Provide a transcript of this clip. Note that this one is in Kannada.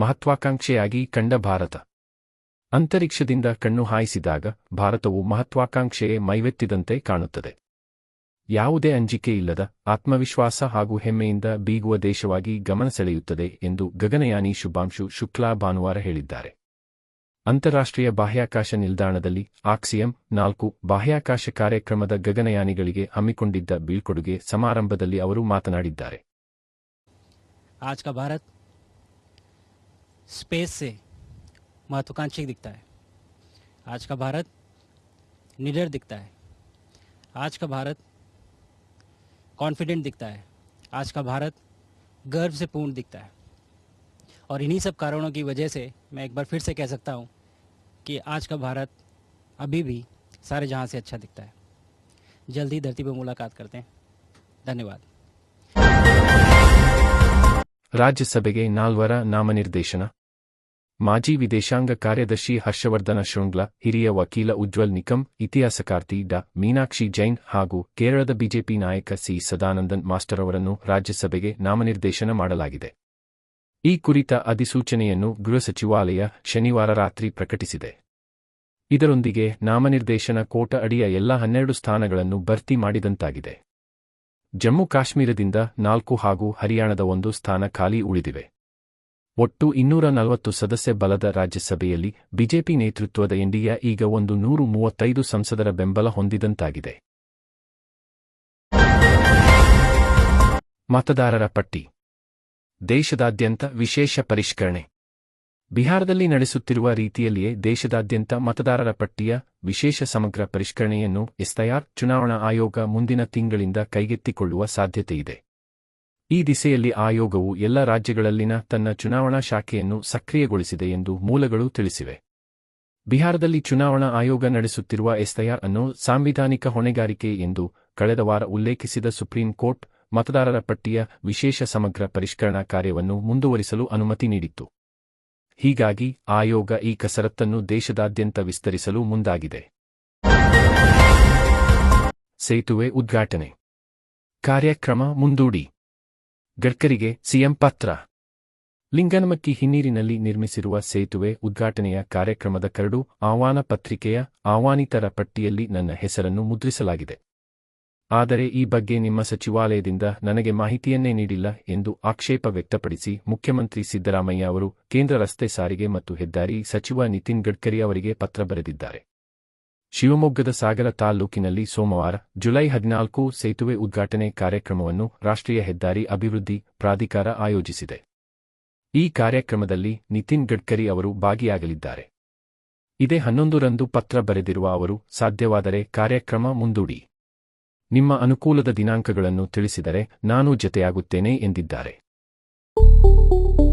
ಮಹತ್ವಾಕಾಂಕ್ಷೆಯಾಗಿ ಕಂಡ ಭಾರತ ಅಂತರಿಕ್ಷದಿಂದ ಕಣ್ಣು ಹಾಯಿಸಿದಾಗ ಭಾರತವು ಮಹತ್ವಾಕಾಂಕ್ಷೆಯೇ ಮೈವೆತ್ತಿದಂತೆ ಕಾಣುತ್ತದೆ ಯಾವುದೇ ಅಂಜಿಕೆ ಇಲ್ಲದ ಆತ್ಮವಿಶ್ವಾಸ ಹಾಗೂ ಹೆಮ್ಮೆಯಿಂದ ಬೀಗುವ ದೇಶವಾಗಿ ಗಮನ ಸೆಳೆಯುತ್ತದೆ ಎಂದು ಗಗನಯಾನಿ ಶುಭಾಂಶು ಶುಕ್ಲಾ ಭಾನುವಾರ ಹೇಳಿದ್ದಾರೆ ಅಂತಾರಾಷ್ಟ್ರೀಯ ಬಾಹ್ಯಾಕಾಶ ನಿಲ್ದಾಣದಲ್ಲಿ ಆಕ್ಸಿಯಂ ನಾಲ್ಕು ಬಾಹ್ಯಾಕಾಶ ಕಾರ್ಯಕ್ರಮದ ಗಗನಯಾನಿಗಳಿಗೆ ಹಮ್ಮಿಕೊಂಡಿದ್ದ ಬೀಳ್ಕೊಡುಗೆ ಸಮಾರಂಭದಲ್ಲಿ ಅವರು ಮಾತನಾಡಿದ್ದಾರೆ आज का भारत स्पेस से महत्वाकांक्षी दिखता है आज का भारत निडर दिखता है आज का भारत कॉन्फिडेंट दिखता है आज का भारत गर्व से पूर्ण दिखता है और इन्हीं सब कारणों की वजह से मैं एक बार फिर से कह सकता हूँ कि आज का भारत अभी भी सारे जहाँ से अच्छा दिखता है जल्द ही धरती पर मुलाकात करते हैं धन्यवाद ರಾಜ್ಯಸಭೆಗೆ ನಾಲ್ವರ ನಾಮನಿರ್ದೇಶನ ಮಾಜಿ ವಿದೇಶಾಂಗ ಕಾರ್ಯದರ್ಶಿ ಹರ್ಷವರ್ಧನ ಶೃಂಗ್ಲಾ, ಹಿರಿಯ ವಕೀಲ ಉಜ್ವಲ್ ನಿಕಂ, ಇತಿಹಾಸಕಾರ್ತಿ ಡಾ ಮೀನಾಕ್ಷಿ ಜೈನ್ ಹಾಗೂ ಕೇರಳದ ಬಿಜೆಪಿ ನಾಯಕ ಸಿ ಸದಾನಂದನ್ ಮಾಸ್ಟರ್ ಅವರನ್ನು ರಾಜ್ಯಸಭೆಗೆ ನಾಮನಿರ್ದೇಶನ ಮಾಡಲಾಗಿದೆ. ಈ ಕುರಿತ ಅಧಿಸೂಚನೆಯನ್ನು ಗೃಹ ಸಚಿವಾಲಯ ಶನಿವಾರ ರಾತ್ರಿ ಪ್ರಕಟಿಸಿದೆ. ಇದರೊಂದಿಗೆ ನಾಮನಿರ್ದೇಶನ ಕೋಟ ಅಡಿಯ ಎಲ್ಲ ಹನ್ನೆರಡು ಸ್ಥಾನಗಳನ್ನು ಭರ್ತಿ ಮಾಡಿದಂತಾಗಿದೆ. ಜಮ್ಮು ಕಾಶ್ಮೀರದಿಂದ ನಾಲ್ಕು ಹಾಗೂ ಹರಿಯಾಣದ ಒಂದು ಸ್ಥಾನ ಖಾಲಿ ಉಳಿದಿವೆ. ಒಟ್ಟು ಇನ್ನೂರ ನಲವತ್ತು ಸದಸ್ಯ ಬಲದ ರಾಜ್ಯಸಭೆಯಲ್ಲಿ ಬಿಜೆಪಿ ನೇತೃತ್ವದ ಎನ್ಡಿಎ ಈಗ ಒಂದು ನೂರು ಮೂವತ್ತೈದು ಸಂಸದರ ಬೆಂಬಲ ಹೊಂದಿದಂತಾಗಿದೆ. ಮತದಾರರ ಪಟ್ಟಿ. ದೇಶದಾದ್ಯಂತ ವಿಶೇಷ ಪರಿಷ್ಕರಣೆ. ಬಿಹಾರದಲ್ಲಿ ನಡೆಸುತ್ತಿರುವ ರೀತಿಯಲ್ಲಿಯೇ ದೇಶದಾದ್ಯಂತ ಮತದಾರರ ಪಟ್ಟಿಯ ವಿಶೇಷ ಸಮಗ್ರ ಪರಿಷ್ಕರಣೆಯನ್ನು ಎಸ್ಐಆರ್ ಚುನಾವಣಾ ಆಯೋಗ ಮುಂದಿನ ತಿಂಗಳಿಂದ ಕೈಗೆತ್ತಿಕೊಳ್ಳುವ ಸಾಧ್ಯತೆಯಿದೆ. ಈ ದಿಸೆಯಲ್ಲಿ ಆಯೋಗವು ಎಲ್ಲ ರಾಜ್ಯಗಳಲ್ಲಿನ ತನ್ನ ಚುನಾವಣಾ ಶಾಖೆಯನ್ನು ಸಕ್ರಿಯಗೊಳಿಸಿದೆ ಎಂದು ಮೂಲಗಳು ತಿಳಿಸಿವೆ. ಬಿಹಾರದಲ್ಲಿ ಚುನಾವಣಾ ಆಯೋಗ ನಡೆಸುತ್ತಿರುವ ಎಸ್ಐಆರ್ ಅನ್ನು ಸಾಂವಿಧಾನಿಕ ಹೊಣೆಗಾರಿಕೆ ಎಂದು ಕಳೆದ ವಾರ ಉಲ್ಲೇಖಿಸಿದ ಸುಪ್ರೀಂ ಕೋರ್ಟ್ ಮತದಾರರ ಪಟ್ಟಿಯ ವಿಶೇಷ ಸಮಗ್ರ ಪರಿಷ್ಕರಣಾ ಕಾರ್ಯವನ್ನು ಮುಂದುವರಿಸಲು ಅನುಮತಿ ನೀಡಿತ್ತು. ಹೀಗಾಗಿ ಆಯೋಗ ಈ ಕಸರತ್ತನ್ನು ದೇಶದಾದ್ಯಂತ ವಿಸ್ತರಿಸಲು ಮುಂದಾಗಿದೆ. ಸೇತುವೆ ಉದ್ಘಾಟನೆ. ಕಾರ್ಯಕ್ರಮ ಮುಂದೂಡಿ. ಗಡ್ಕರಿಗೆ ಸಿಎಂ ಪತ್ರ. ಲಿಂಗನಮಕ್ಕಿ ಹಿನ್ನೀರಿನಲ್ಲಿ ನಿರ್ಮಿಸಿರುವ ಸೇತುವೆ ಉದ್ಘಾಟನೆಯ ಕಾರ್ಯಕ್ರಮದ ಕರಡು ಆಹ್ವಾನ ಪತ್ರಿಕೆಯ ಆಹ್ವಾನಿತರ ಪಟ್ಟಿಯಲ್ಲಿ ನನ್ನ ಹೆಸರನ್ನು ಮುದ್ರಿಸಲಾಗಿದೆ. ಆದರೆ ಈ ಬಗ್ಗೆ ನಿಮ್ಮ ಸಚಿವಾಲಯದಿಂದ ನನಗೆ ಮಾಹಿತಿಯನ್ನೇ ನೀಡಿಲ್ಲ ಎಂದು ಆಕ್ಷೇಪ ವ್ಯಕ್ತಪಡಿಸಿ ಮುಖ್ಯಮಂತ್ರಿ ಸಿದ್ದರಾಮಯ್ಯ ಅವರು ಕೇಂದ್ರ ರಸ್ತೆ ಸಾರಿಗೆ ಮತ್ತು ಹೆದ್ದಾರಿ ಸಚಿವ ನಿತಿನ್ ಗಡ್ಕರಿ ಅವರಿಗೆ ಪತ್ರ ಬರೆದಿದ್ದಾರೆ. ಶಿವಮೊಗ್ಗದ ಸಾಗರ ತಾಲ್ಲೂಕಿನಲ್ಲಿ ಸೋಮವಾರ, ಜುಲೈ ಹದಿನಾಲ್ಕು ಸೇತುವೆ ಉದ್ಘಾಟನೆ ಕಾರ್ಯಕ್ರಮವನ್ನು ರಾಷ್ಟ್ರೀಯ ಹೆದ್ದಾರಿ ಅಭಿವೃದ್ಧಿ ಪ್ರಾಧಿಕಾರ ಆಯೋಜಿಸಿದೆ. ಈ ಕಾರ್ಯಕ್ರಮದಲ್ಲಿ ನಿತಿನ್ ಗಡ್ಕರಿ ಅವರು ಭಾಗಿಯಾಗಲಿದ್ದಾರೆ. ಇದೇ ಹನ್ನೊಂದರಂದು ಪತ್ರ ಬರೆದಿರುವ ಅವರು, ಸಾಧ್ಯವಾದರೆ ಕಾರ್ಯಕ್ರಮ ಮುಂದೂಡಿ. ನಿಮ್ಮ ಅನುಕೂಲದ ದಿನಾಂಕಗಳನ್ನು ತಿಳಿಸಿದರೆ ನಾನು ಜತೆಯಾಗುತ್ತೇನೆ ಎಂದಿದ್ದಾರೆ.